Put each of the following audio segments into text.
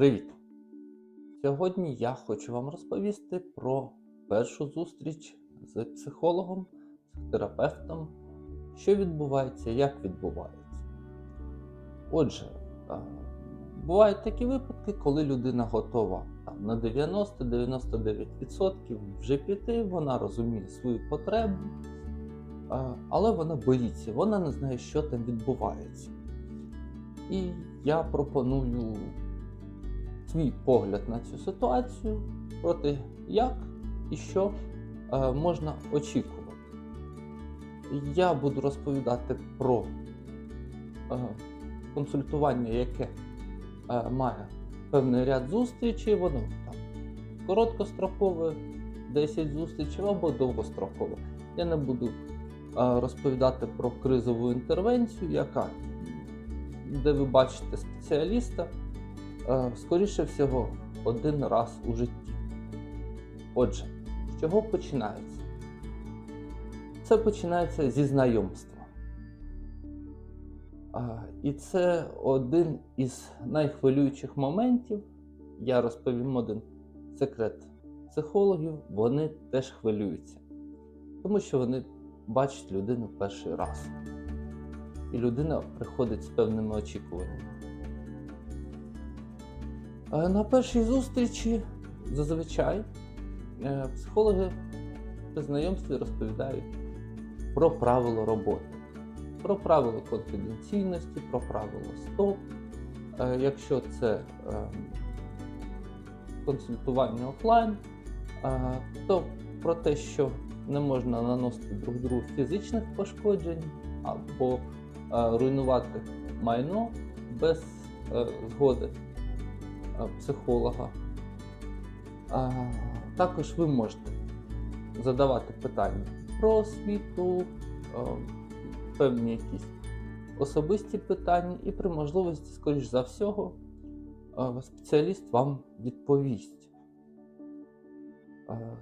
Привіт! Сьогодні я хочу вам розповісти про першу зустріч з психологом, психотерапевтом, що відбувається, як відбувається. Отже, бувають такі випадки, коли людина готова там, на 90-99% вже піти, вона розуміє свою потребу, але вона боїться, вона не знає, що там відбувається. І я пропоную свій погляд на цю ситуацію про те, як і що е, можна очікувати. Я буду розповідати про е, консультування, яке е, має певний ряд зустрічей, воно там короткострокове, 10 зустрічей або довгострокове. Я не буду розповідати про кризову інтервенцію, яка, де ви бачите спеціаліста. Е, скоріше всього, один раз у житті. Отже, з чого починається? Це починається зі знайомства. Е, І це один із найхвилюючих моментів. Я розповім один секрет психологів, вони теж хвилюються, тому що вони бачать людину перший раз. І людина приходить з певними очікуваннями. Е, На першій зустрічі зазвичай е, психологи при знайомстві розповідають про правила роботи, про правила конфіденційності, про правила СТОП. Е, Якщо це е, консультування офлайн, то про те, що не можна наносити друг другу фізичних пошкоджень або руйнувати майно без згоди психолога. А, Також ви можете задавати питання про освіту, е, певні якісь особисті питання, і при можливості, скоріш за всього, е, спеціаліст вам відповість. Е,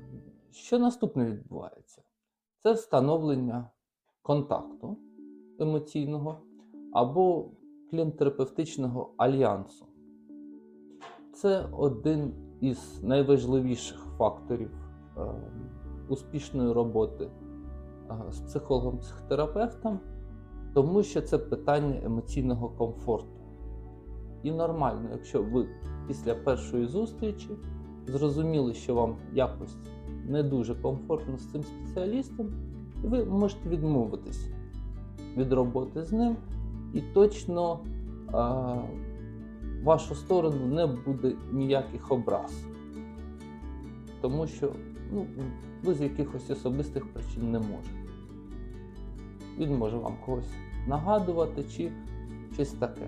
Що наступне відбувається? Це встановлення контакту емоційного або клієнт-терапевтичного альянсу. Це один із найважливіших факторів е, успішної роботи е, з психологом-психотерапевтом, тому що це питання емоційного комфорту. І нормально, якщо ви після першої зустрічі зрозуміли, що вам якось не дуже комфортно з цим спеціалістом, і ви можете відмовитись від роботи з ним і точно. В вашу сторону не буде ніяких образ. Тому що ну, ви з якихось особистих причин не можете. Він може вам когось нагадувати чи щось таке.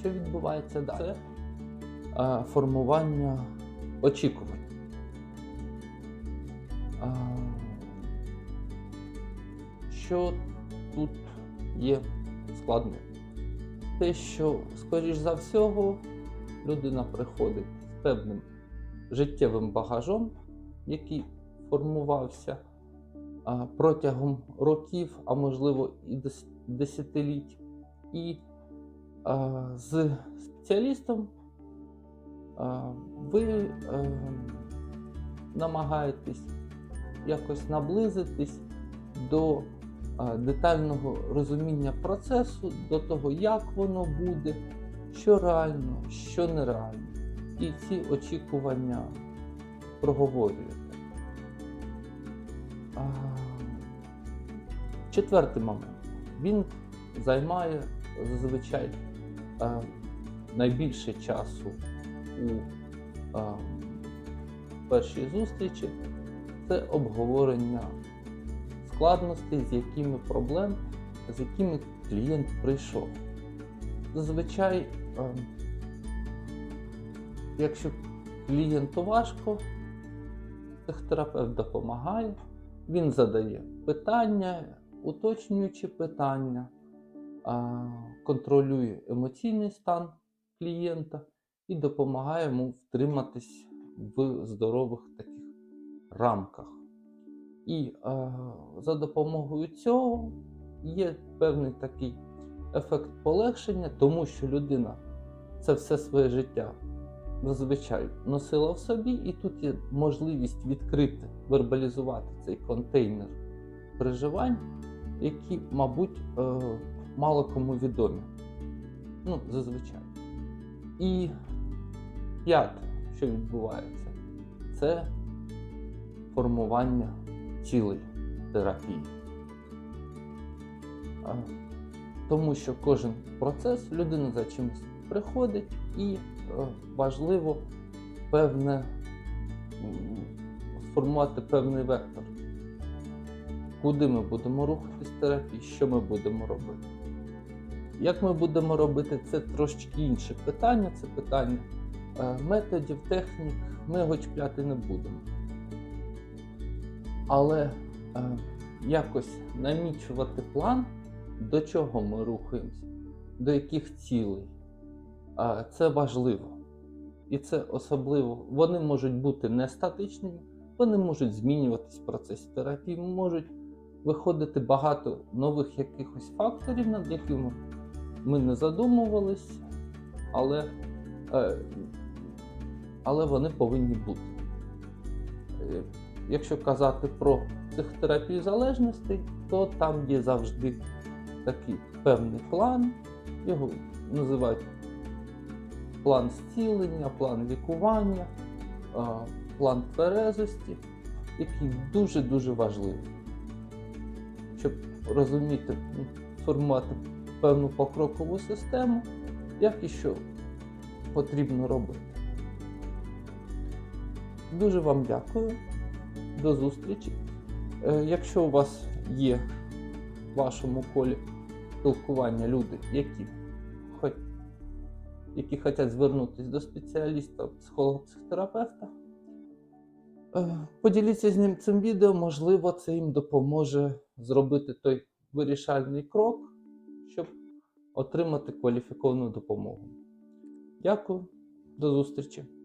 Що відбувається далі? Це е, формування очікувань. Е, що тут є складним? Те, що, скоріш за всього, людина приходить з певним життєвим багажом, який формувався протягом років, а можливо і десятиліть. І з спеціалістом ви намагаєтесь якось наблизитись до детального розуміння процесу, до того, як воно буде, що реально, що нереально. І ці очікування проговорюєте. Четвертий момент. Він займає зазвичай найбільше часу у першій зустрічі. Це обговорення складностей, з якими проблем, з якими клієнт прийшов. Зазвичай, е, якщо клієнту важко, психотерапевт допомагає, він задає питання, уточнюючи питання, контролює емоційний стан клієнта і допомагає йому втриматись в здорових таких рамках. І е, за допомогою цього є певний такий ефект полегшення, тому що людина це все своє життя зазвичай носила в собі, і тут є можливість відкрити, вербалізувати цей контейнер переживань, які, мабуть, е, мало кому відомі. Ну, зазвичай. І п'яте, що відбувається, це формування цілей терапії. Тому що кожен процес людина за чимось приходить і е, важливо певне сформувати певний вектор. Куди ми будемо рухатись в терапії, що ми будемо робити. Як ми будемо робити, це трошки інше питання, це питання е, методів, технік, ми його чіпляти не будемо. Але е, якось намічувати план, до чого ми рухаємося, до яких цілей, е, це важливо. І це особливо, вони можуть бути не статичними, вони можуть змінюватись в процесі терапії, можуть виходити багато нових якихось факторів, над якими ми не задумувались, але, е, але вони повинні бути. Якщо казати про психотерапію залежностей, то там є завжди такий певний план, його називають план зцілення, план лікування, план тверезості, який дуже-дуже важливий, щоб розуміти, ну, сформувати певну покрокову систему, як і що потрібно робити. Дуже вам дякую. До зустрічі. Е, Якщо у вас є в вашому колі спілкування люди, які які хочуть звернутися до спеціаліста, психолога, психотерапевта, е, поділіться з ним цим відео, можливо, це їм допоможе зробити той вирішальний крок, щоб отримати кваліфіковану допомогу. Дякую, до зустрічі!